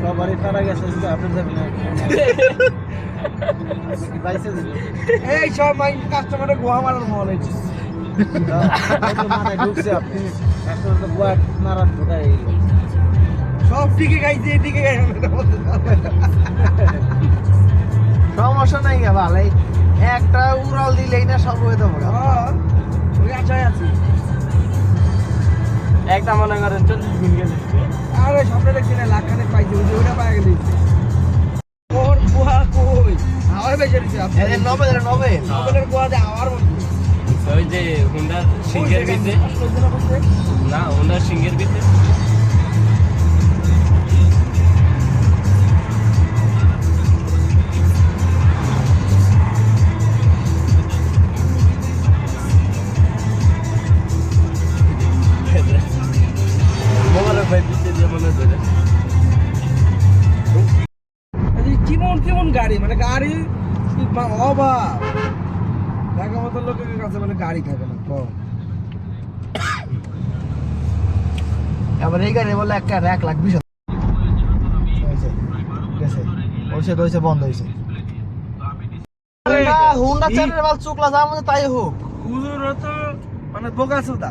সবারই তারা গেছে আপনি এই সব মাই কাস্টমারের গোয়া মারার মহল হয়েছে তো সব দিকে গাইছে সমস্যা নাই ভাই। একটা উড়াল দিলেই না সব হয়ে যাব ওই আশায় আছি। একটা মনে করেন চল্লিশ দিন গেলে আরে সামনে কিনে লাখ খানেক পাইছে ওই ওটা পাই গেলি ওর গোয়া কই? আমার বেঁচে দিছে আপনি নবে নবে আমার ওই যে হুন্ডার সিঙ্গের ভিতরে। না হুন্ডার সিংহের ভিতরে। ঢাকা লোকের কাছে মানে গাড়ি থাকে না কম। আবার এই গাড়ি বলে একটা এক লাখ বিশ হয়েছে হয়েছে বন্ধ হয়েছে। হুন্ডা চারের মাল চুকলা যা মধ্যে তাই হোক। হুজুর তো মানে বোকা সুদা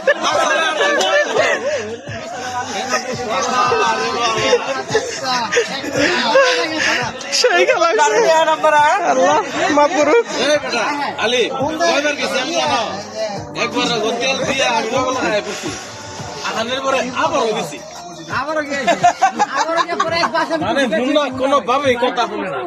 সেই খেলা আল্লাহ মাফ করুক। আলি কয়বার গেছি আমি জানো একবার গন্তিয়াল দিয়ে আমি পরে আবারও গেছি মানে হুন্ডা কোনো ভাবেই কথা শুনে না।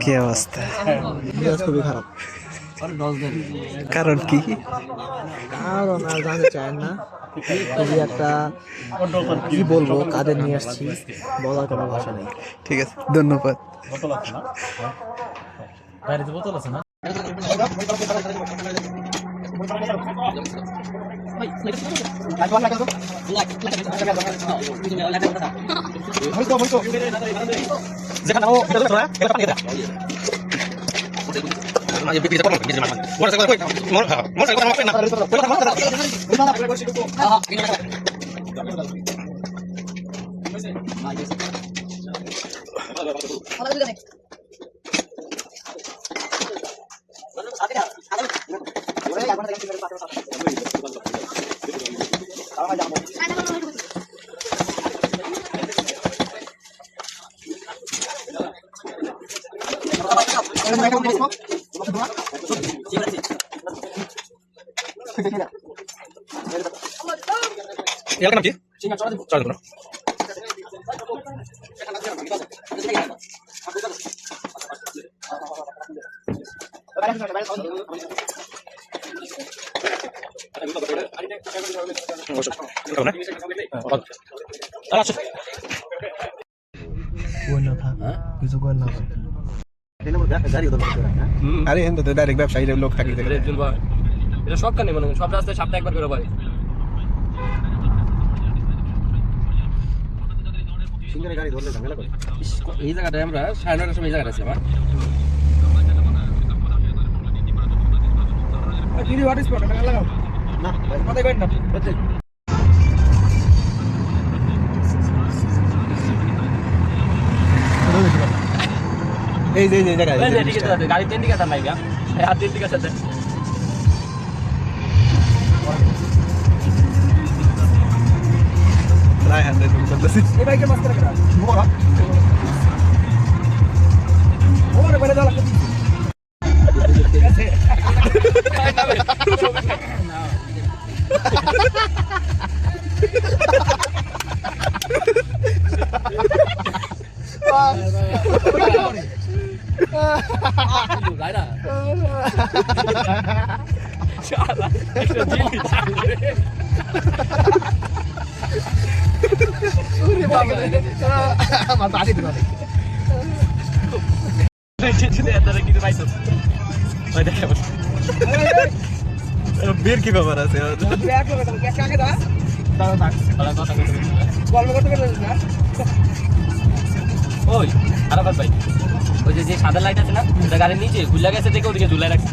কি অবস্থা? খুবই খারাপ। কারণ কি? কারণ আর জানতে চায় না। খুবই একটা কি বলব কাদের নিয়ে আসছি। বলার কোনো ভাষা নেই। ঠিক আছে ধন্যবাদ। নাম কি চল দেখো কোন না থাক কিছু কোন না? আরে তো ডাইরেক্ট ব্যবসায়ীর লোক থাকি। এটা একজন ভাই। সব কানে মনে হয়, সব রাস্তায় সপ্তাহে একবার করে ভাই এই জায়গাটায় আমরা সাড়ে নটার সময় এই জায়গাটা আছি আমার দিদি হোয়াট ইজ স্পট এটা লাগাও। না। মাথায় করেন না এই যে এই জায়গায় আছে, গাড়ি তিন দিকে গা এই হাত তিন দিকে আছে এবার মাঝখানে কেনা বড়া ওরে বেড়ে দাঁড়া 来了，下来，这经理。পাইছো ওই দেখে বীর কি ব্যাপার আছে? ওই আরাফাত ভাই। ওই যে যে সাদা লাইট আছে না ওটা গাড়ির নিচে খুলে গেছে দেখে ওদিকে ঝুলাই রাখছে।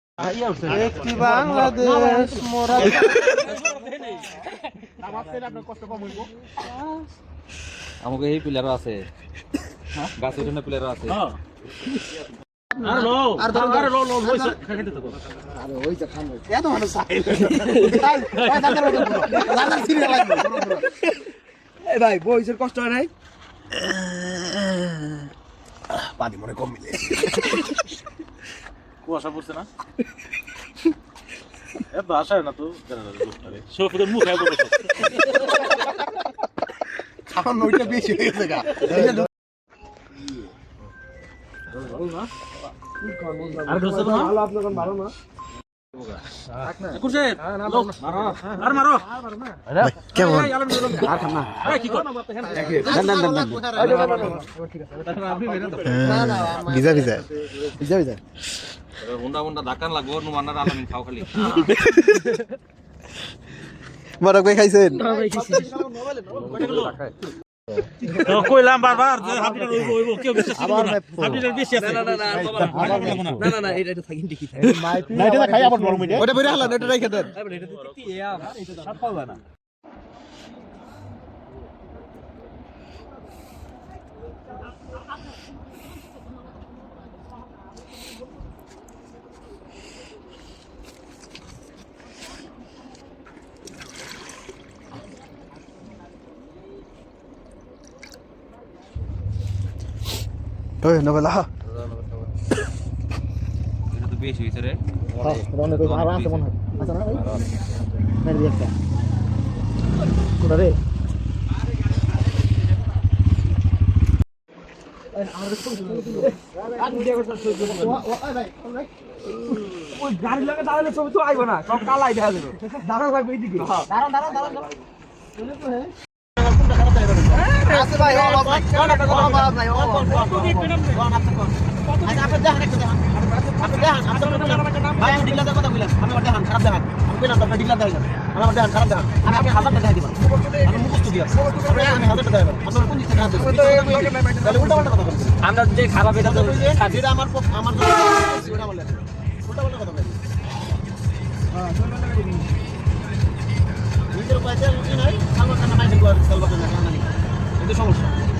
একটি বাংলাদেশ আমাকে এই প্লেয়ার আছে। গাছের জন্য প্লেয়ার আছে। ভাই বইসের কষ্ট হয় নাই? পানি মনে কম মিলে। কুয়াশা পড়ছে না এত আসায় না তো সফিদের মুখ বেশি হয়ে গেছে গা কর ভিজা ভিজা ভিজা ভিজা হুন্ডা হুন্ডা ধাক্কান লাগবো নুমান্নার আলামিন খাও খালি। বরফ কে খাইছেন? কইলাম বারবার যে হাবিটার হইব হইব কেউ বিশ্বাস করবে না। হাবিটার বেশি আছে। না না না না না না। এটা এটা থাকি দেখি নাইটে খাই আবার বড় মিটে বেরে হালা ওটা রেখে দেন। ওই নবলা এটা তো বেশি হয়েছে রে। রনে কই আরও আছে মনে হয়। আছে না ভাই না দিয়ে একটা। কোথা রে? ওই গাড়ি লাগে দাঁড়ালে ছবি তো আইবো না সব কালাই দেখা যাবে। দাঁড়ান লাগবে এইদিকে। দাঁড়ান দাঁড়ান দাঁড়ান আমার যে খারাপ এটা আমার আমার ওটা উল্টা কথা বলছেন। নিজের পয়সা লুটি নাই আমার কাছে মাইসেল করে সেলবাকে না কিন্তু সমস্যা